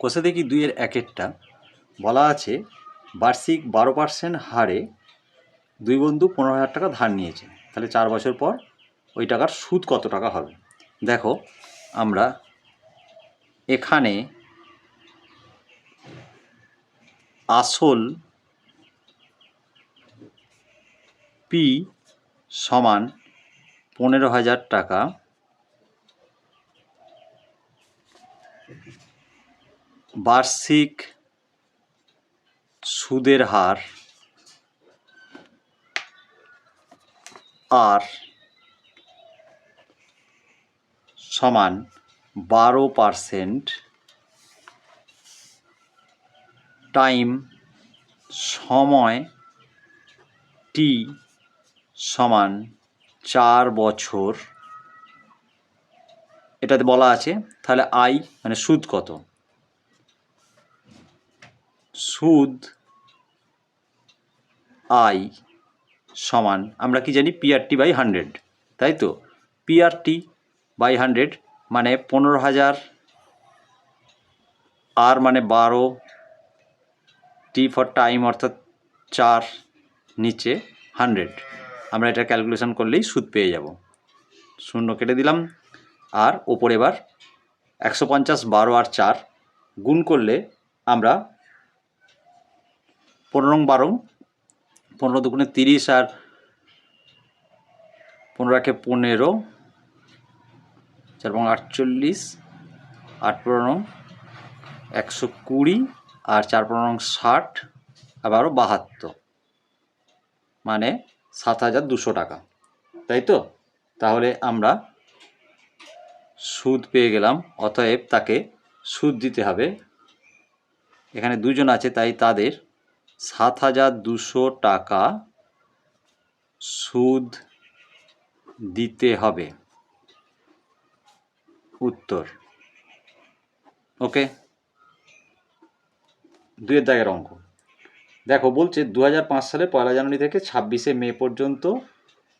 কোষে দেখি দুইয়ের একেরটা। বলা আছে, বার্ষিক বারো পার্সেন্ট হারে দুই বন্ধু পনেরো হাজার টাকা ধার নিয়েছে। তাহলে চার বছর পর ওই টাকার সুদ কত টাকা হবে? দেখো, আমরা এখানে আসল পি সমান পনেরো হাজার টাকা বার্ষিক সুদের হার আর সমান বারো পারসেন্ট টাইম সময় টি সমান চার বছর। এটাতে বলা আছে, তাহলে আই মানে সুদ কত? সুদ আই সমান, আমরা কি জানি পিআরটি বাই হান্ড্রেড তাই তো? পিআরটি বাই হান্ড্রেড মানে পনেরো হাজার আর মানে বারো টি ফর টাইম অর্থাৎ চার, নিচে হান্ড্রেড আমরা এটা ক্যালকুলেশন করলেই সুদ পেয়ে যাব। শূন্য কেটে দিলাম, আর ওপরে এবার একশো পঞ্চাশ বারো আর চার গুণ করলে আমরা পনেরো রং বারো, পনেরো দুগুণে তিরিশ আর পনেরো একে পনেরো, চার পনেরো আটচল্লিশ, আট পনেরো একশো কুড়ি আর চার পনেরো ষাট আবারও বাহাত্তর মানে সাত হাজার দুশো টাকা, তাই তো? তাহলে আমরা সুদ পেয়ে গেলাম, অতএব তাকে সুদ দিতে হবে। এখানে দুজন আছে, তাই তাদের সাত হাজার দুশো টাকা সুদ দিতে হবে। উত্তর। ওকে। দুয়ের দাগের অঙ্ক। দেখো, বলছে দু হাজার পাঁচ সালে পয়লা জানুয়ারি থেকে ছাব্বিশে মে পর্যন্ত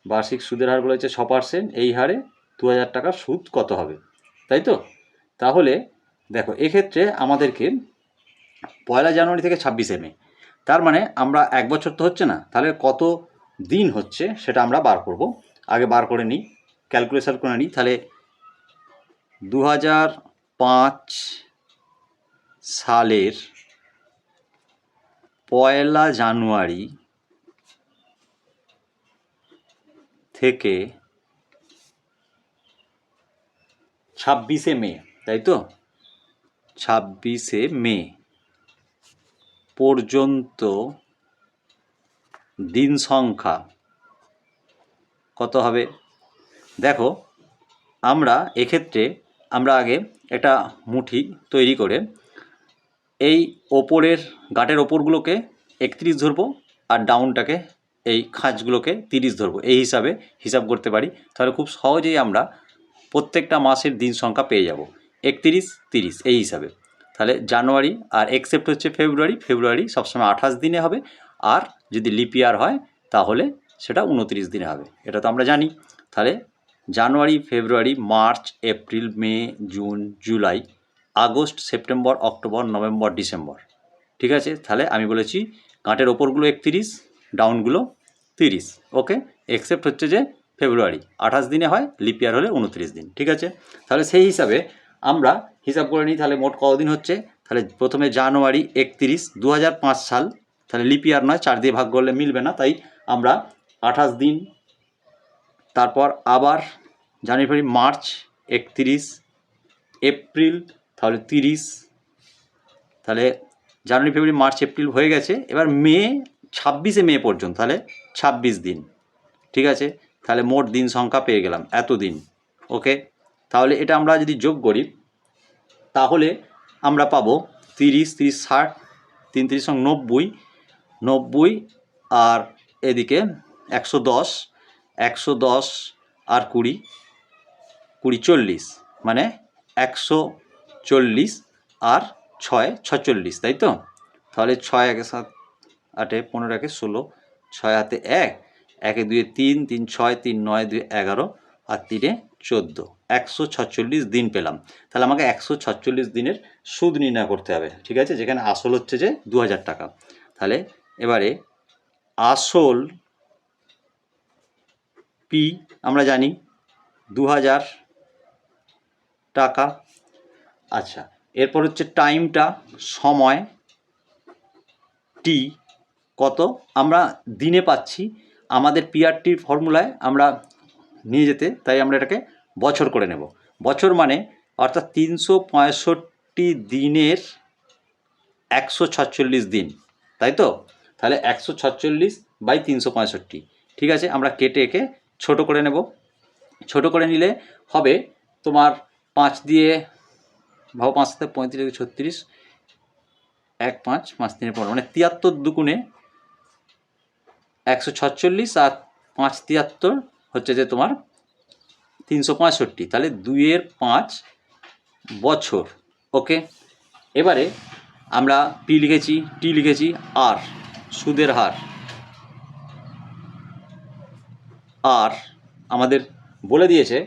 বার্ষিক সুদের হার বলেছে ছ পার্সেন্ট। এই হারে দু হাজার টাকার সুদ কত হবে? তাই তো? তাহলে দেখো, এক্ষেত্রে আমাদেরকে পয়লা জানুয়ারি থেকে ছাব্বিশে মে তার মানে আমরা এক বছর তো হচ্ছে না, তাহলে কত দিন হচ্ছে সেটা আমরা বার করব। আগে বার করে নিই ক্যালকুলেশন করে নিই, তাহলে দু হাজার পাঁচ সালের পয়লা জানুয়ারি থেকে ছাব্বিশে মে, তাই তো? ছাব্বিশে মে। পর্যন্ত দিন সংখ্যা কত হবে? দেখো, আমরা এক্ষেত্রে, আমরা আগে একটা মুঠি তৈরি করে এই ওপরের গাঁটের ওপরগুলোকে একত্রিশ ধরবো আর ডাউনটাকে এই খাঁজগুলোকে তিরিশ ধরবো। এই হিসাবে হিসাব করতে পারি। তাহলে খুব সহজেই আমরা প্রত্যেকটা মাসের দিন সংখ্যা পেয়ে যাব। একত্রিশ, তিরিশ, এই হিসাবে। তাহলে জানুয়ারি আর এক্সেপ্ট হচ্ছে ফেব্রুয়ারি ফেব্রুয়ারি সবসময় আঠাশ দিনে হবে। আর যদি লিপিয়ার হয়, তাহলে সেটা উনত্রিশ দিনে হবে। এটা তো আমরা জানি। তাহলে January, February, March, April, May, June, July, August, September, October, November, December. ঠিক আছে? তাহলে আমি বলেছি গাঁটের ওপরগুলো একত্রিশ, ডাউনগুলো তিরিশ। ওকে? এক্সেপ্ট হচ্ছে যে ফেব্রুয়ারি। আঠাশ দিনে হয় লিপিয়ার হলে উনত্রিশ দিন। ঠিক আছে? তাহলে সেই হিসাবে আমরা হিসাব করে নিই, তাহলে মোট কতদিন হচ্ছে? তাহলে প্রথমে জানুয়ারি একত্রিশ দু সাল। তাহলে লিপিয়ার নয়, চার দিয়ে ভাগ করলে মিলবে না, তাই আমরা আঠাশ দিন, তারপর আবার জানুয়ারি, মার্চ একত্রিশ, এপ্রিল, তাহলে তিরিশ। তাহলে জানুয়ারি, ফেব্রুয়ারি, মার্চ, এপ্রিল হয়ে গেছে। এবার মে, ছাব্বিশে মে পর্যন্ত, তাহলে ছাব্বিশ দিন। ঠিক আছে? তাহলে মোট দিন সংখ্যা পেয়ে গেলাম এত দিন ওকে? তাহলে এটা আমরা যদি যোগ করি, তাহলে আমরা পাবো তিরিশ তিরিশ, ষাট, তিন, তিরিশ নব্বই। নব্বই আর এদিকে একশো দশ একশো দশ আর কুড়ি কুড়ি চল্লিশ মানে একশো চল্লিশ আর ছয়, ছচল্লিশ, তাই তো? তাহলে ছয় একে সাত, আটে পনেরো, একে ষোলো, ছয় হাতে এক, একে দুয়ে তিন তিন ছয়, তিন নয় দুই এগারো, আর তিনে চোদ্দ। একশো ছচল্লিশ দিন পেলাম। তাহলে আমাকে একশো ছচল্লিশ দিনের সুদ নির্ণয় করতে হবে, ঠিক আছে? যেখানে আসল হচ্ছে যে দু হাজার টাকা। তাহলে এবারে আসল পি আমরা জানি দু হাজার টাকা। আচ্ছা এরপর হচ্ছে টাইমটা, সময় টি কত? আমরা দিনে পাচ্ছি। আমাদের পিআরটির ফর্মুলায় আমরা নিয়ে যেতে, তাই আমরা এটাকে বছর করে নেব। বছর মানে অর্থাৎ তিনশো পঁয়ষট্টি দিনের একশো সাতচল্লিশ দিন, তাই তো? তাহলে একশো সাতচল্লিশ বাই তিনশো পঁয়ষট্টি, ঠিক আছে? আমরা কেটে একে ছোট করে নেব। ছোট করে নিলে হবে তোমার পাঁচ দিয়ে ভাবো পাঁচ সাথে পঁয়ত্রিশ ছত্রিশ, এক পাঁচ পাঁচ তিনে পনেরো মানে তিয়াত্তর দুগুণে একশো ছচল্লিশ আর পাঁচ তিয়াত্তর হচ্ছে যে তোমার তিনশো পঁয়ষট্টি, তাহলে দুইয়ের পাঁচ বছর, ওকে? এবারে আমরা পি লিখেছি, টি লিখেছি, আর, সুদের হার। আর আমাদের বলে দিয়েছে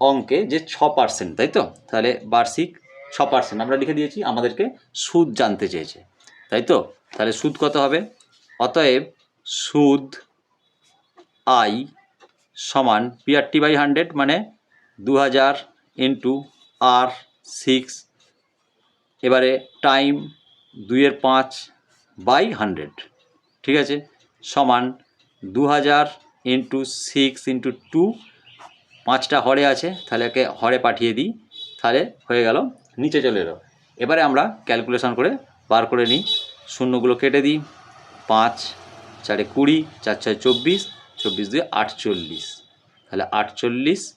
অঙ্কে যে ছ পার্সেন্ট, তাই তো? তাহলে বার্ষিক ছ পার্সেন্ট আমরা লিখে দিয়েছি, আমাদেরকে সুদ জানতে চেয়েছে, তাই তো? তাহলে সুদ কত হবে? অতএব সুদ আই সমান পিআরটি বাই হান্ড্রেড মানে দু হাজার ইন্টু আর সিক্স এবারে টাইম দুইয়ের পাঁচ বাই হান্ড্রেড ঠিক আছে? সমান দু হাজার ইন্টু সিক্স ইন্টু টু পাঁচটা হরে আছে, তাহলে একে হরে পাঠিয়ে দিই, তাহলে হয়ে গেল, নিচে চলে এলো। এবারে আমরা ক্যালকুলেশন করে বার করে নিই, শূন্যগুলো কেটে দিই, পাঁচ, চারে কুড়ি, চার ছয় চব্বিশ চব্বিশ দুই আটচল্লিশ। তাহলে আটচল্লিশ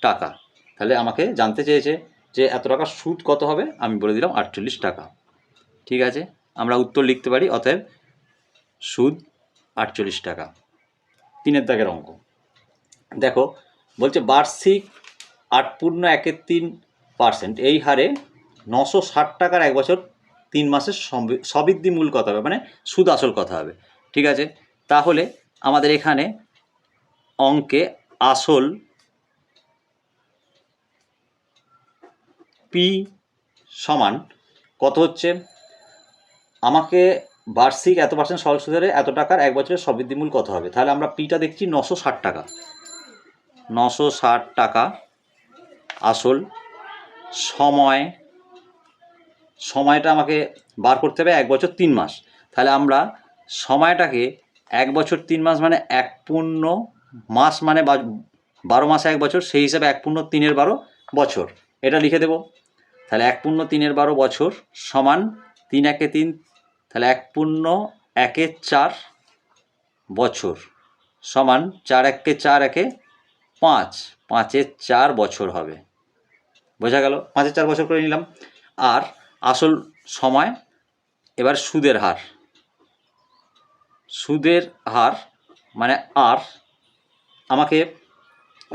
টাকা। তাহলে আমাকে জানতে চেয়েছে যে এত টাকা সুদ কত হবে? আমি বলে দিলাম আটচল্লিশ টাকা। ঠিক আছে? আমরা উত্তর লিখতে পারি, অতএব সুদ আটচল্লিশ টাকা। তিনের দাগের অঙ্ক। দেখো, বলছে বার্ষিক আট পূর্ণ একের তিন পার্সেন্ট। এই হারে নশো ষাট টাকার এক বছর তিন মাসের সবি- সবৃদ্ধি মূল কথা হবে মানে সুদ আসল কথা হবে। ঠিক আছে? তাহলে আমাদের এখানে অঙ্কে আসল পি সমান কত হচ্ছে? আমাকে বার্ষিক এত পার্সেন্ট সরল সুদের এত টাকার এক বছরের সবৃদ্ধিমূল কত হবে? তাহলে আমরা পিটা দেখছি নশো ষাট টাকা। নশো ষাট টাকা আসল সময়, সময়টা আমাকে বার করতে হবে এক বছর তিন মাস। তাহলে আমরা সময়টাকে এক বছর তিন মাস মানে এক পূর্ণ মাস মানে বারো মাসে এক বছর, সেই হিসাবে এক পূর্ণ তিনের বারো বছর। এটা লিখে দেব। তাহলে এক পূর্ণ তিনের বারো বছর সমান তিন একে তিন, তাহলে এক পূর্ণ একে চার বছর সমান চার একে চার একে পাঁচ, পাঁচের চার বছর হবে। বোঝা গেল? পাঁচের চার বছর করে নিলাম। আর আসল সময়, এবার সুদের হার। সুদের হার মানে আর, আমাকে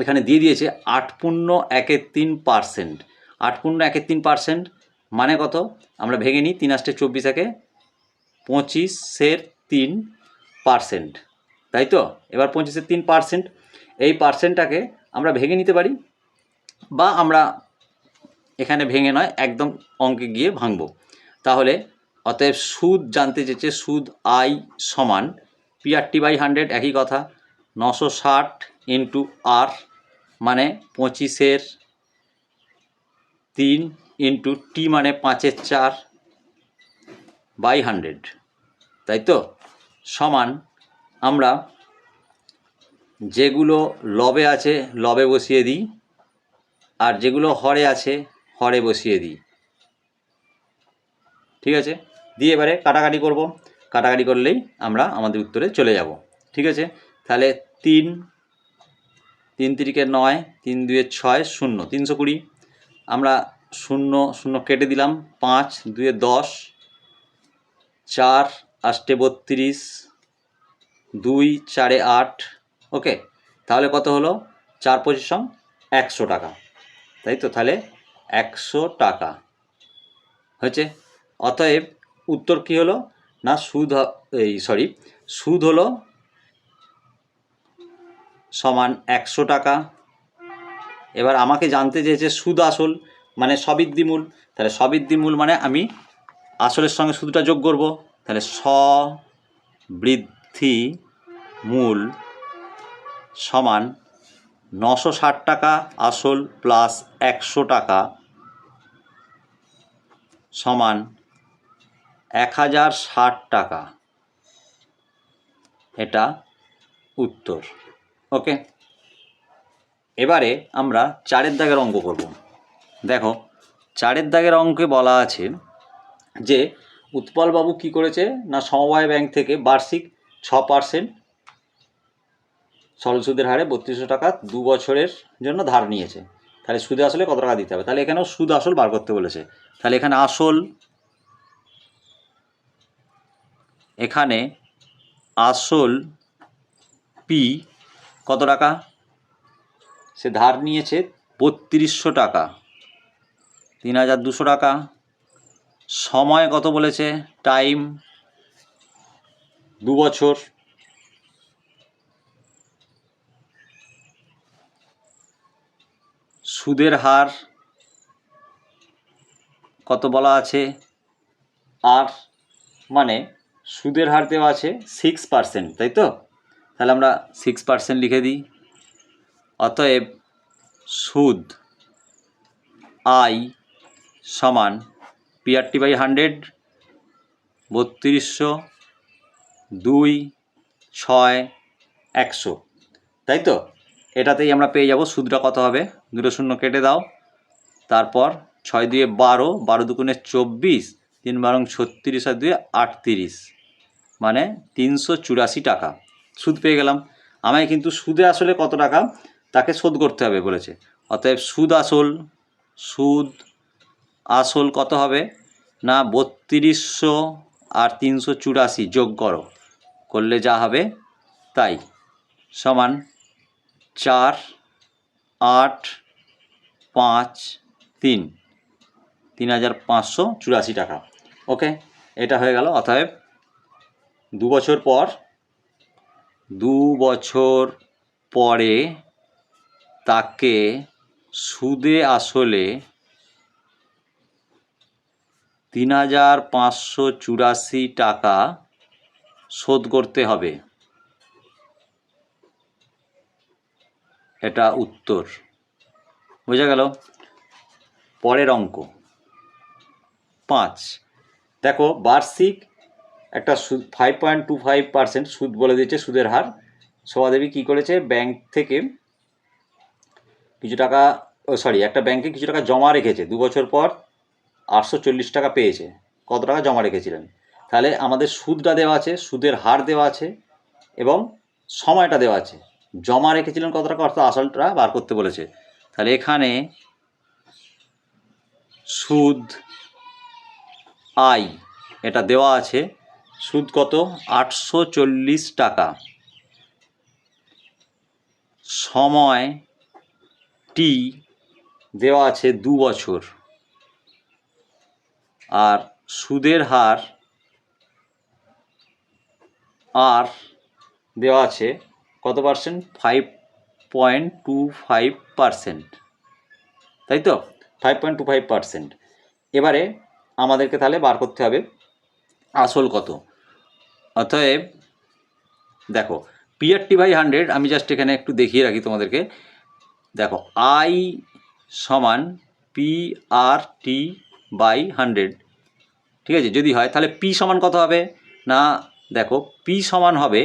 এখানে দিয়ে দিয়েছে আট পূর্ণ একের তিন পার্সেন্ট। আট পূর্ণ একে তিন পার্সেন্ট মানে কত? আমরা ভেঙে নিই তিন আষ্টে চব্বিশ একে পঁচিশের তিন পার্সেন্ট। তাই তো? এবার পঁচিশের তিন পার্সেন্ট, এই পার্সেন্টটাকে আমরা ভেঙে নিতে পারি বা আমরা এখানে ভেঙে নয়, একদম অঙ্কে গিয়ে ভাঙব। তাহলে অতএব সুদ জানতে চেয়েছে, সুদ আই সমান পিআরটি বাই হান্ড্রেড একই কথা, নশো ষাট ইন্টু আর মানে পঁচিশের তিন ইন্টু টি মানে পাঁচের চার বাই হান্ড্রেড তাই তো? সমান আমরা যেগুলো লবে আছে, লবে বসিয়ে দিই, আর যেগুলো হরে আছে, হরে বসিয়ে দিই। ঠিক আছে? দিয়ে এবারে কাটাকাটি করব। কাটাকাটি করলেই আমরা আমাদের উত্তরে চলে যাব। ঠিক আছে? তাহলে তিন তিন তিরিকে নয়, তিন দুয়ে ছয় শূন্য, তিনশো কুড়ি। আমরা শূন্য শূন্য কেটে দিলাম। পাঁচ দুয়ে দশ, চার, আষ্টে বত্রিশ, দুই, চারে আট। ওকে? তাহলে কত হলো? চার পজিশন একশো টাকা। তাই তো? তাহলে একশো টাকা। হয়েছে? অতএব উত্তর কি হলো? না সুদ এই সরি সুদ হলো সমান একশো টাকা। এবার আমাকে জানতে চেয়েছে সুদ আসল মানে সবৃদ্ধিমূল তাহলে সবৃদ্ধিমূল মানে আমি আসলের সঙ্গে সুদটা যোগ করব। তাহলে স বৃদ্ধি মূল সমান নশো ষাট টাকা আসল প্লাস একশো টাকা সমান এক হাজার ষাট টাকা। এটা উত্তর। ওকে? এবারে আমরা চারের দাগের অঙ্ক করব। দেখো, চারের দাগের অঙ্কে বলা আছে যে, উৎপলবাবু কি করেছে না সমবায় ব্যাংক থেকে বার্ষিক ছ পার্সেন্ট সরল সুদের হারে বত্রিশশো টাকা দু বছরের জন্য ধার নিয়েছে। তাহলে সুদে আসলে কত টাকা দিতে হবে? তাহলে এখানেও সুদ আসল বার করতে বলেছে। তাহলে এখানে আসল এখানে আসল পি কত টাকা? সে ধার নিয়েছে বত্রিশশো টাকা। তিন হাজার দুশো টাকা। সময় কত বলেছে? টাইম দু বছর। সুদের হার কত বলা আছে? আর মানে সুদের হার দেওয়া আছে সিক্স পার্সেন্ট তাই তো? তাহলে আমরা সিক্স পার্সেন্ট লিখে দিই। অতএব সুদ আই সমান পিআরটি বাই হান্ড্রেড বত্রিশশো দুই, ছয়, একশো, তাই তো? এটাতেই আমরা পেয়ে যাব সুদটা কত হবে? দুটো শূন্য কেটে দাও। তারপর ছয় দুয়ে বারো বারো দুগুণে চব্বিশ, তিন বারং ছত্রিশ আর দুয়ে আটত্রিশ। মানে তিনশো চুরাশি টাকা। সুদ পেয়ে গেলাম। আমায় কিন্তু সুদে আসলে কত টাকা? তাকে শোধ করতে হবে বলেছে। অতএব সুদ আসল সুদ আসল কত হবে? না, বত্রিশশো আর তিনশো চুরাশি যোগ করো। করলে যা হবে তাই। সমান চার, আট, পাঁচ, তিন। তিন হাজার পাঁচশো চুরাশি টাকা। ওকে, এটা হয়ে গেল। অতএব দু বছর পর, দু বছর পরে তাকে সুদে আসলে তিন হাজার পাঁচশো চুরাশি টাকা শোধ করতে হবে। এটা উত্তর। বোঝা গেল? পরের অঙ্ক। পাঁচ। দেখো, বার্ষিক একটা সুদ five point two five percent সুদ বলে দিয়েছে সুদের হার। শোভাদেবী কী করেছে? ব্যাংক থেকে কিছু টাকা সরি একটা ব্যাংকে কিছু টাকা জমা রেখেছে। দু বছর পর আটশো চল্লিশ টাকা পেয়েছে। কত টাকা জমা রেখেছিলেন? তাহলে আমাদের সুদটা দেওয়া আছে, সুদের হার দেওয়া আছে এবং সময়টা দেওয়া আছে। জমা রেখেছিলেন কত টাকা? অর্থাৎ আসলটা বার করতে বলেছে। তাহলে এখানে সুদ আই এটা দেওয়া আছে। সুদ কত? আটশো চল্লিশ টাকা। সময় টি দেওয়া আছে দু বছর। আর সুদের হার আর দেওয়া আছে কত percent? Five point two five percent. তাই তো? Five point two five percent. এবারে আমাদেরকে তাহলে বার করতে হবে আসল কত? অতএব, দেখো পিআরটি বাই হান্ড্রেড আমি জাস্ট এখানে একটু দেখিয়ে রাখি তোমাদেরকে। দেখো আই সমান P R T by hundred ঠিক আছে? যদি হয়, তাহলে পি সমান কত হবে? না, দেখো পি সমান হবে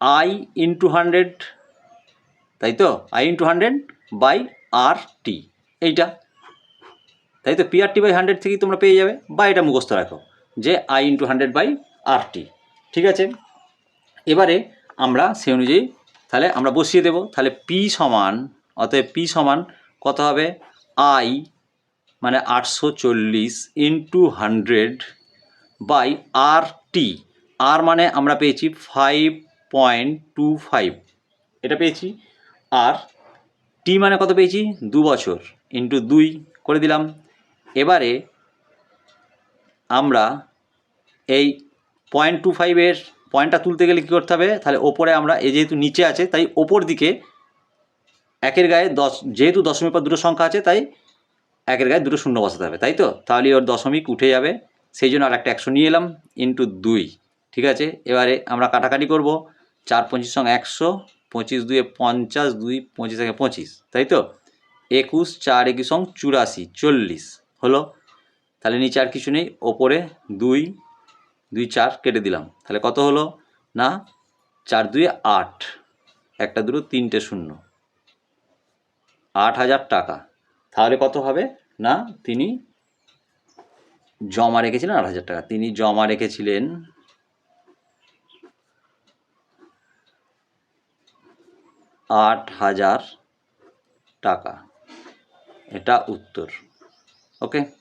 আই ইন্টু হান্ড্রেড তাই তো? I into hundred by R T এইটা। তাই তো? P R T by hundred থেকেই তোমরা পেয়ে যাবে। বা এটা মুখস্থ রাখো যে I into hundred by R T ঠিক আছে? এবারে আমরা সে অনুযায়ী তাহলে আমরা বসিয়ে দেব। তাহলে পি সমান, অতএব পি সমান কত হবে? আই মানে আটশো চল্লিশ into hundred by R T R মানে আমরা পেয়েছি ফাইভ পয়েন্ট টু ফাইভ এটা পেয়েছি। আর টি মানে কত পেয়েছি? দু বছর ইন্টু দুই করে দিলাম। এবারে আমরা এই পয়েন্ট টু ফাইভের পয়েন্টটা তুলতে গেলে কী করতে হবে? তাহলে ওপরে আমরা এ যেহেতু নিচে আছে, তাই ওপর দিকে একের গায়ে দশ, যেহেতু দশমিক পর দুটো সংখ্যা আছে, তাই একের গায়ে দুটো শূন্য বসাতে হবে, তাই তো? তাহলে ওর দশমিক উঠে যাবে। সেই জন্য আর একটা একশো নিয়ে এলাম ইন্টু দুই, ঠিক আছে? এবারে আমরা কাটাকাটি করব, চার পঁচিশ সঙ্গে একশো, পঁচিশ দুয়ে পঞ্চাশ, দুই পঁচিশ একে পঁচিশ, তাই তো? একুশ, চার একুশ সং চুরাশি, চল্লিশ, হলো? তাহলে নিচে আর কিছু নেই, ওপরে দুই দুই চার কেটে দিলাম। তাহলে কত হলো? না, চার দুই আট। একটা দুটো তিনটে শূন্য। আট হাজার টাকা। তাহলে কত হবে? না, তিনি জমা রেখেছিলেন আট হাজার টাকা। তিনি জমা রেখেছিলেন আট হাজার টাকা। এটা উত্তর। ওকে?